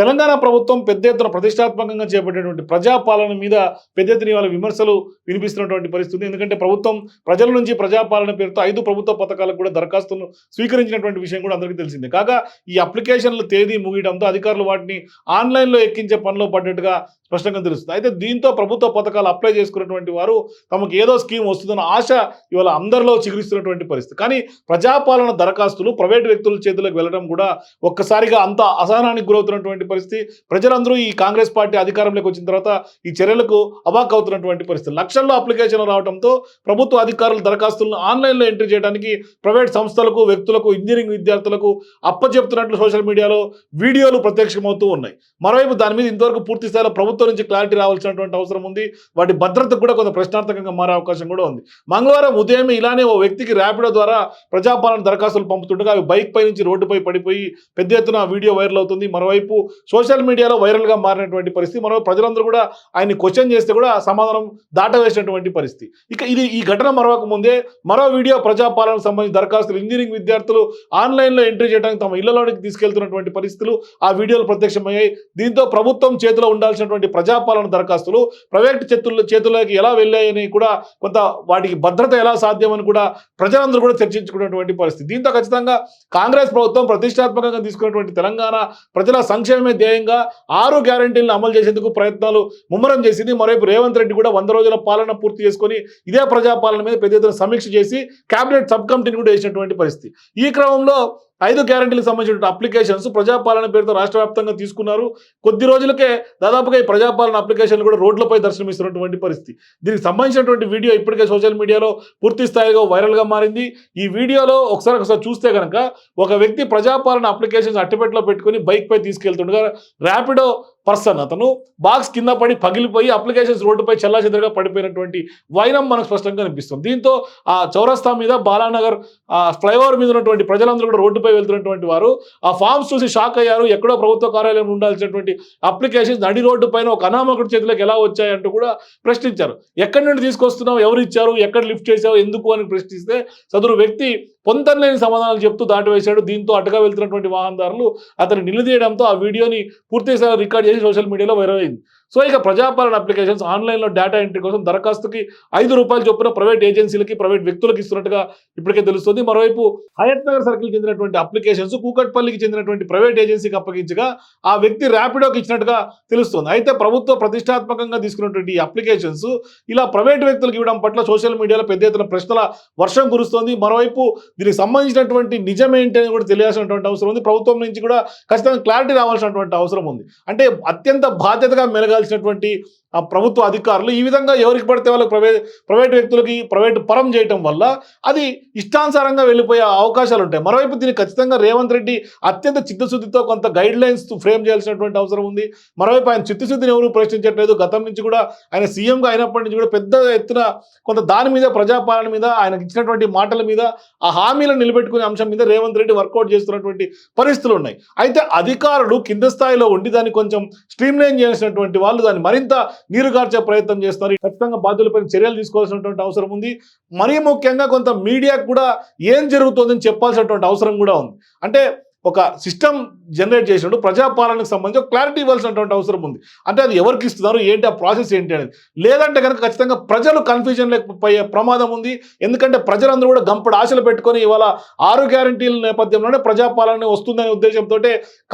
తెలంగాణ ప్రభుత్వం పెద్ద ఎత్తున ప్రతిష్టాత్మకంగా చేపట్టేటువంటి ప్రజాపాలన మీద పెద్ద ఎత్తున ఇవాళ విమర్శలు వినిపిస్తున్నటువంటి పరిస్థితి ఉంది. ఎందుకంటే ప్రభుత్వం ప్రజల నుంచి ప్రజాపాలన పేరుతో ఐదు ప్రభుత్వ పథకాలకు కూడా దరఖాస్తులను స్వీకరించినటువంటి విషయం కూడా అందరికీ తెలిసిందే. కాగా ఈ అప్లికేషన్ల తేదీ ముగియడంతో అధికారులు వాటిని ఆన్లైన్లో ఎక్కించే పనిలో పడ్డట్టుగా స్పష్టంగా తెలుస్తుంది. అయితే దీంతో ప్రభుత్వ పథకాలు అప్లై చేసుకున్నటువంటి వారు తమకు ఏదో స్కీమ్ వస్తుందన్న ఆశ ఇవాళ అందరిలో చిగురిస్తున్నటువంటి పరిస్థితి. కానీ ప్రజాపాలన దరఖాస్తులు ప్రైవేట్ వ్యక్తుల చేతులకు వెళ్ళడం కూడా ఒక్కసారిగా అంత అసహనానికి గురవుతున్నటువంటి పరిస్థితి. ప్రజలందరూ ఈ కాంగ్రెస్ పార్టీ అధికారంలోకి వచ్చిన తర్వాత ఈ చర్యలకు అవాక్ అవుతున్నటువంటి పరిస్థితి. లక్షల్లో అప్లికేషన్లు రావడంతో ప్రభుత్వ అధికారులు దరఖాస్తులను ఆన్లైన్లో ఎంట్రీ చేయడానికి ప్రైవేట్ సంస్థలకు వ్యక్తులకు ఇంజనీరింగ్ విద్యార్థులకు అప్పచెప్తున్నట్లు సోషల్ మీడియాలో వీడియోలు ప్రత్యక్షమవుతూ ఉన్నాయి. మరోవైపు దాని మీద ఇంతవరకు పూర్తి స్థాయిలో ప్రభుత్వం నుంచి క్లారిటీ రావాల్సినటువంటి అవసరం ఉంది. వాటి భద్రత కూడా కొంత ప్రశ్నార్థకంగా మారే అవకాశం కూడా ఉంది. మంగళవారం ఉదయమే ఇలానే ఓ వ్యక్తికి ర్యాపిడో ద్వారా ప్రజాపాలన దరఖాస్తులు పంపుతుండగా అవి బైక్ పై నుంచి రోడ్డుపై పడిపోయి పెద్ద ఎత్తున వీడియో వైరల్ అవుతుంది. మరోవైపు సోషల్ మీడియాలో వైరల్గా మారినటువంటి పరిస్థితి. మనం ప్రజలందరూ కూడా ఆయన్ని క్వశ్చన్ చేస్తే కూడా సమాధానం దాటవేసినటువంటి పరిస్థితి. ఇక ఇది ఈ ఘటన మరొక ముందే మరో వీడియో ప్రజాపాలనకు సంబంధించి దరఖాస్తులు ఇంజనీరింగ్ విద్యార్థులు ఆన్లైన్లో ఎంట్రీ చేయడానికి తమ ఇళ్ళలోనికి తీసుకెళ్తున్నటువంటి పరిస్థితులు ఆ వీడియోలు ప్రత్యక్షమయ్యాయి. దీంతో ప్రభుత్వం చేతిలో ఉండాల్సినటువంటి ప్రజాపాలన దరఖాస్తులు ప్రైవేట్ చేతుల్లో చేతుల్లోకి ఎలా వెళ్ళాయని కూడా కొంత వాటికి భద్రత ఎలా సాధ్యమని కూడా ప్రజలందరూ కూడా చర్చించుకున్నటువంటి పరిస్థితి. దీంతో ఖచ్చితంగా కాంగ్రెస్ ప్రభుత్వం ప్రతిష్టాత్మకంగా తీసుకున్నటువంటి తెలంగాణ ప్రజల సంక్షేమమే ధ్యేయంగా ఆరు గ్యారంటీలను అమలు చేసేందుకు ప్రయత్నాలు ముమ్మరం చేసింది. మరోవైపు రేవంత్ రెడ్డి కూడా వంద రోజుల పాలన పూర్తి చేసుకొని ఇదే ప్రజాపాలన మీద పెద్ద ఎత్తున సమీక్ష చేసి కేబినెట్ సబ్ కమిటీని కూడా వేసినటువంటి పరిస్థితి. ఈ క్రమంలో ఐదు గ్యారంటీలకు సంబంధించిన అప్లికేషన్స్ ప్రజాపాలన పేరుతో రాష్ట్ర వ్యాప్తంగా తీసుకున్నారు. కొద్ది రోజులకే దాదాపుగా ఈ ప్రజాపాలన అప్లికేషన్లు కూడా రోడ్లపై దర్శనమిస్తున్నటువంటి పరిస్థితి. దీనికి సంబంధించినటువంటి వీడియో ఇప్పటికే సోషల్ మీడియాలో పూర్తి స్థాయిలో వైరల్గా మారింది. ఈ వీడియోలో ఒకసారి ఒకసారి చూస్తే కనుక ఒక వ్యక్తి ప్రజాపాలన అప్లికేషన్స్ అట్టపెట్టలో పెట్టుకుని బైక్ పై తీసుకెళ్తుండగా ర్యాపిడో పర్సన్. అతను బాక్స్ కింద పడి పగిలిపోయి అప్లికేషన్స్ రోడ్డుపై చెల్లాచెదరుగా పడిపోయినటువంటి వైనం మనకు స్పష్టంగా కనిపిస్తుంది. దీంతో ఆ చౌరస్తా మీద బాలానగర్ ఆ ఫ్లైఓవర్ మీద ఉన్నటువంటి ప్రజలందరూ కూడా రోడ్డుపై వెళ్తున్నటువంటి వారు ఆ ఫామ్స్ చూసి షాక్ అయ్యారు. ఎక్కడో ప్రభుత్వ కార్యాలయం ఉండాల్సినటువంటి అప్లికేషన్స్ నడి రోడ్డు పైన ఒక అనామకుడి చేతిలోకి ఎలా వచ్చాయంటూ కూడా ప్రశ్నించారు. ఎక్కడి నుండి తీసుకొస్తున్నావు? ఎవరు ఇచ్చారు? ఎక్కడ లిఫ్ట్ చేశావు ఎందుకు అని ప్రశ్నిస్తే సదరు వ్యక్తి పొంతనలేని సమాధానాలు చెప్తూ దాటివేశాడు. దీంతో అటుగా వెళ్తున్నటువంటి వాహనదారులు అతను నిలదీయడంతో ఆ వీడియోని పూర్తి రికార్డ్ చేసి సోషల్ మీడియాలో వైరల్ అయింది. సో ఇక ప్రజాపాలన అప్లికేషన్స్ ఆన్లైన్లో డేటా ఎంట్రీ కోసం దరఖాస్తుకి ఐదు రూపాయలు చొప్పున ప్రైవేట్ ఏజెన్సీలకి ప్రైవేట్ వ్యక్తులకు ఇస్తున్నట్టుగా ఇప్పటికే తెలుస్తుంది. మరోవైపు హయత్ నగర్ సర్కిల్ చెందినటువంటి అప్లికేషన్స్ కూకట్పల్లికి చెందినటువంటి ప్రైవేట్ ఏజెన్సీకి అప్పగించగా ఆ వ్యక్తి ర్యాపిడోకి ఇచ్చినట్టుగా తెలుస్తుంది. అయితే ప్రభుత్వ ప్రతిష్టాత్మకంగా తీసుకున్నటువంటి ఈ అప్లికేషన్స్ ఇలా ప్రైవేట్ వ్యక్తులకు ఇవ్వడం పట్ల సోషల్ మీడియాలో పెద్ద ఎత్తున ప్రశ్నల వర్షం కురుస్తోంది. మరోవైపు దీనికి సంబంధించినటువంటి నిజమేంటి అని కూడా తెలియాల్సినటువంటి అవసరం ఉంది. ప్రభుత్వం నుంచి కూడా ఖచ్చితంగా క్లారిటీ రావాల్సినటువంటి అవసరం ఉంది. అంటే అత్యంత బాధ్యతగా మెలగాల్సినటువంటి ఆ ప్రభుత్వ అధికారులు ఈ విధంగా ఎవరికి పడితే వాళ్ళకి ప్రైవేట్ ప్రైవేట్ వ్యక్తులకి ప్రైవేట్ పరం చేయటం వల్ల అది ఇష్టానుసారంగా వెళ్ళిపోయే అవకాశాలు ఉంటాయి. మరోవైపు దీన్ని ఖచ్చితంగా రేవంత్ రెడ్డి అత్యంత చిత్తశుద్ధితో కొంత గైడ్ లైన్స్ ఫ్రేమ్ చేయాల్సినటువంటి అవసరం ఉంది. మరోవైపు ఆయన చిత్తశుద్ధిని ఎవరు ప్రశ్నించట్లేదు. గతం నుంచి కూడా ఆయన సీఎంగా అయినప్పటి నుంచి కూడా పెద్ద ఎత్తున కొంత దాని మీద ప్రజాపాలన మీద ఆయనకి ఇచ్చినటువంటి మాటల మీద ఆ హామీలను నిలబెట్టుకునే అంశం మీద రేవంత్ రెడ్డి వర్కౌట్ చేస్తున్నటువంటి పరిస్థితులు ఉన్నాయి. అయితే అధికారులు కింద స్థాయిలో ఉండి దాన్ని కొంచెం స్ట్రీమ్లైన్ చేసినటువంటి వాళ్ళు దాన్ని మరింత నీరుగార్చే ప్రయత్నం చేస్తున్నారు ఖచ్చితంగా బాధ్యులపై చర్యలు తీసుకోవాల్సినటువంటి అవసరం ఉంది. మరీ ముఖ్యంగా కొంత మీడియాకు కూడా ఏం జరుగుతుందని చెప్పాల్సినటువంటి అవసరం కూడా ఉంది. అంటే ఒక సిస్టమ్ జనరేట్ చేసినప్పుడు ప్రజాపాలనకు సంబంధించి క్లారిటీ ఇవ్వాల్సినటువంటి అవసరం ఉంది. అంటే అది ఎవరికి ఇస్తున్నారు ఏంటి ఆ ప్రాసెస్ ఏంటి అనేది. లేదంటే కనుక ఖచ్చితంగా ప్రజలు కన్ఫ్యూజన్ లేకపోయే ప్రమాదం ఉంది. ఎందుకంటే ప్రజలందరూ కూడా గంపడు ఆశలు పెట్టుకొని ఇవాళ ఆరు గ్యారంటీల నేపథ్యంలోనే ప్రజాపాలన వస్తుందనే ఉద్దేశంతో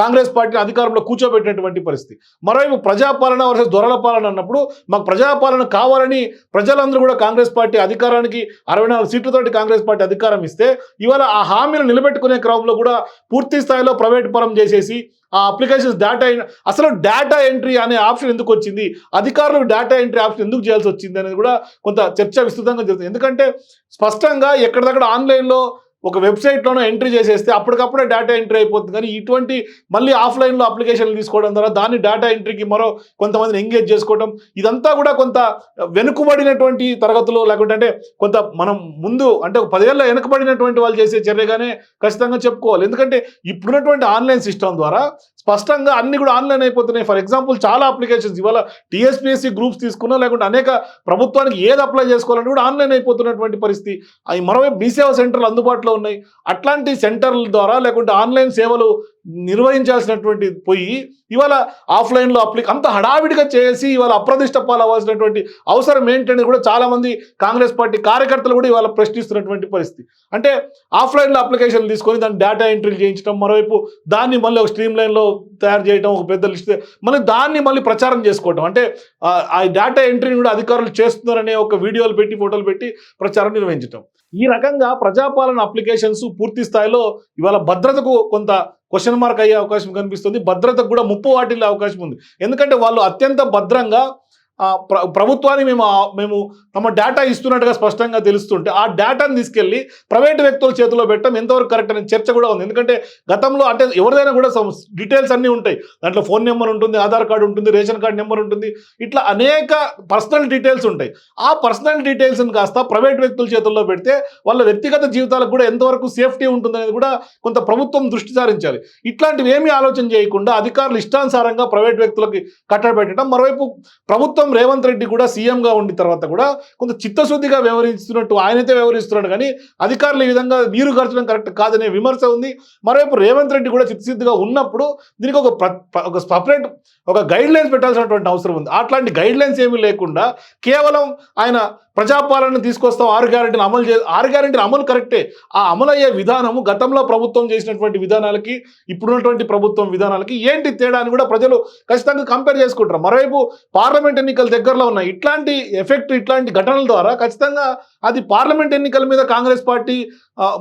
కాంగ్రెస్ పార్టీని అధికారంలో కూర్చోబెట్టినటువంటి పరిస్థితి. మరోవైపు ప్రజాపాలన వర్సెస్ దొరల పాలన అన్నప్పుడు మాకు ప్రజాపాలన కావాలని ప్రజలందరూ కూడా కాంగ్రెస్ పార్టీ అధికారానికి అరవై నాలుగు సీట్లతోటి కాంగ్రెస్ పార్టీ అధికారం ఇస్తే ఇవాళ ఆ హామీలు నిలబెట్టుకునే క్రమంలో కూడా పూర్తి స్థాయిలో ప్రైవేట్ పరం చేసేసి ఆ అప్లికేషన్స్ డేటా అసలు డేటా ఎంట్రీ అనే ఆప్షన్ ఎందుకు వచ్చింది? అధికారులకు డేటా ఎంట్రీ ఆప్షన్ ఎందుకు చేయాల్సి వచ్చింది అనేది కూడా కొంత చర్చ విస్తృతంగా జరుగుతుంది. ఎందుకంటే స్పష్టంగా ఎక్కడిదక్కడ ఆన్లైన్లో ఒక వెబ్సైట్లోనో ఎంట్రీ చేసేస్తే అప్పటికప్పుడే డేటా ఎంట్రీ అయిపోతుంది. కానీ ఇటువంటి మళ్ళీ ఆఫ్లైన్లో అప్లికేషన్లు తీసుకోవడం ద్వారా దాన్ని డేటా ఎంట్రీకి మరో కొంతమందిని ఎంగేజ్ చేసుకోవడం ఇదంతా కూడా కొంత వెనుకబడినటువంటి తరగతిలో లేకుంటే కొంత మనం ముందు అంటే ఒక పదేళ్ళ వెనుకబడినటువంటి వాళ్ళు చేసే చర్యగానే ఖచ్చితంగా చెప్పుకోవాలి. ఎందుకంటే ఇప్పుడున్నటువంటి ఆన్లైన్ సిస్టమ్ ద్వారా స్పష్టంగా అన్ని కూడా ఆన్లైన్ అయిపోతున్నాయి. ఫర్ ఎగ్జాంపుల్ చాలా అప్లికేషన్స్ ఇవాళ టీఎస్పీఎస్సీ గ్రూప్స్ తీసుకున్నా లేకుంటే అనేక ప్రభుత్వానికి ఏది అప్లై చేసుకోవాలని కూడా ఆన్లైన్ అయిపోతున్నటువంటి పరిస్థితి. అవి మరోవైపు మీ సేవ సెంటర్లు అందుబాటులో ఉన్నాయి. అట్లాంటి సెంటర్ల ద్వారా లేకుంటే ఆన్లైన్ సేవలు నిర్వహించాల్సినటువంటి పోయి ఇవాళ ఆఫ్లైన్లో అప్లిక్ అంత హడావిడిగా చేసి ఇవాళ అప్రదిష్ట పాలవలసినటువంటి అవసరం ఏంటనేది కూడా చాలా మంది కాంగ్రెస్ పార్టీ కార్యకర్తలు కూడా ఇవాళ ప్రశ్నిస్తున్నటువంటి పరిస్థితి. అంటే ఆఫ్లైన్లో అప్లికేషన్లు తీసుకొని దాన్ని డేటా ఎంట్రీ చేయించడం మరోవైపు దాన్ని మళ్ళీ ఒక స్ట్రీమ్ లైన్లో తయారు చేయడం ఒక పెద్ద లిస్ట్ మళ్ళీ దాన్ని మళ్ళీ ప్రచారం చేసుకోవడం అంటే ఆ ఆ డేటా ఎంట్రీని కూడా అధికారులు చేస్తున్నారనే ఒక వీడియోలు పెట్టి ఫోటోలు పెట్టి ప్రచారం నిర్వహించడం ఈ రకంగా ప్రజాపాలన అప్లికేషన్స్ పూర్తి స్థాయిలో ఇవాళ భద్రతకు కొంత క్వశ్చన్ మార్క్ అయ్యే అవకాశం కనిపిస్తుంది. భద్రతకు కూడా ముప్పు వాటిల్లే అవకాశం ఉంది. ఎందుకంటే వాళ్ళు అత్యంత భద్రంగా ప్రభుత్వాన్ని మేము మేము తమ డేటా ఇస్తున్నట్టుగా స్పష్టంగా తెలుస్తుంటే ఆ డేటాను తీసుకెళ్ళి ప్రైవేట్ వ్యక్తుల చేతిలో పెట్టడం ఎంతవరకు కరెక్ట్ అనే చర్చ కూడా ఉంది. ఎందుకంటే గతంలో అంటే ఎవరిదైనా కూడా డీటెయిల్స్ అన్నీ ఉంటాయి. దాంట్లో ఫోన్ నెంబర్ ఉంటుంది ఆధార్ కార్డు ఉంటుంది రేషన్ కార్డు నెంబర్ ఉంటుంది. ఇట్లా అనేక పర్సనల్ డీటెయిల్స్ ఉంటాయి. ఆ పర్సనల్ డీటెయిల్స్ని కాస్త ప్రైవేట్ వ్యక్తుల చేతుల్లో పెడితే వాళ్ళ వ్యక్తిగత జీవితాలకు కూడా ఎంతవరకు సేఫ్టీ ఉంటుందనేది కూడా కొంత ప్రభుత్వం దృష్టి సారించాలి. ఇట్లాంటివి ఏమీ ఆలోచన చేయకుండా అధికారులు ఇష్టానుసారంగా ప్రైవేట్ వ్యక్తులకి కట్టబెట్టడం మరోవైపు ప్రభుత్వం రేవంత్ రెడ్డి కూడా సీఎంగా ఉండిన తర్వాత కూడా కొంత చిత్తశుద్ధిగా వ్యవహరిస్తున్నట్టు ఆయనైతే వ్యవహరిస్తున్నాడు. కానీ అధికారులు ఈ విధంగా నీరు ఖర్చడం కరెక్ట్ కాదనే విమర్శ ఉంది. మరోవైపు రేవంత్ రెడ్డి కూడా చిత్తశుద్ధిగా ఉన్నప్పుడు దీనికి ఒక ఒక సపరేట్ ఒక గైడ్ లైన్స్ పెట్టాల్సినటువంటి అవసరం ఉంది. అట్లాంటి గైడ్ లైన్స్ ఏమీ లేకుండా కేవలం ఆయన ప్రజాపాలన తీసుకొస్తాం ఆరు గ్యారెంటీని అమలు చే ఆరు గ్యారెంటీని అమలు కరెక్టే. ఆ అమలు అయ్యే విధానము గతంలో ప్రభుత్వం చేసినటువంటి విధానాలకి ఇప్పుడున్నటువంటి ప్రభుత్వం విధానాలకి ఏంటి తేడా అని కూడా ప్రజలు ఖచ్చితంగా కంపేర్ చేసుకుంటారు. మరోవైపు పార్లమెంట్ ఎన్నికలు దగ్గరలో ఉన్నాయి. ఇట్లాంటి ఎఫెక్ట్ ఇట్లాంటి ఘటనల ద్వారా ఖచ్చితంగా అది పార్లమెంట్ ఎన్నికల మీద కాంగ్రెస్ పార్టీ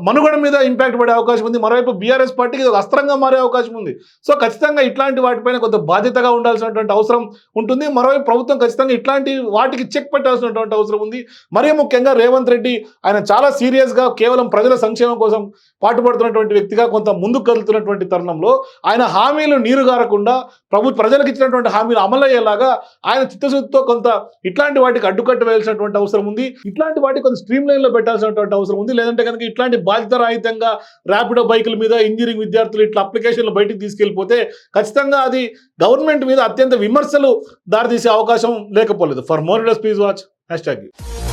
మనుగడ మీద ఇంపాక్ట్ పడే అవకాశం ఉంది. మరోవైపు బీఆర్ఎస్ పార్టీకి ఇది ఒక అస్త్రంగా మారే అవకాశం ఉంది. సో ఖచ్చితంగా ఇట్లాంటి వాటిపైన కొంత బాధ్యతగా ఉండాల్సినటువంటి అవసరం ఉంటుంది. మరోవైపు ప్రభుత్వం ఖచ్చితంగా ఇట్లాంటి వాటికి చెక్ పెట్టాల్సినటువంటి అవసరం ఉంది. మరీ ముఖ్యంగా రేవంత్ రెడ్డి ఆయన చాలా సీరియస్గా కేవలం ప్రజల సంక్షేమం కోసం పాటుపడుతున్నటువంటి వ్యక్తిగా కొంత ముందుకు కదులుతున్నటువంటి తరుణంలో ఆయన హామీలు నీరుగారకుండా ప్రభు ప్రజలకు ఇచ్చినటువంటి హామీలు అమలయ్యేలాగా ఆయన చిత్తశుద్ధితో కొంత ఇట్లాంటి వాటికి అడ్డుకట్ట వేయాల్సినటువంటి అవసరం ఉంది. ఇట్లాంటి వాటికి కొంత స్ట్రీమ్ లైన్లో పెట్టాల్సినటువంటి అవసరం ఉంది. లేదంటే కనుక ఇట్లాంటి బాధ్యత రాహితంగా ర్యాపిడో బైకుల మీద ఇంజనీరింగ్ విద్యార్థులు ఇట్లా అప్లికేషన్లు బయటికి తీసుకెళ్ళిపోతే ఖచ్చితంగా అది గవర్నమెంట్ మీద అత్యంత విమర్శలు దారితీసే అవకాశం లేకపోలేదు. For more please watch hashtag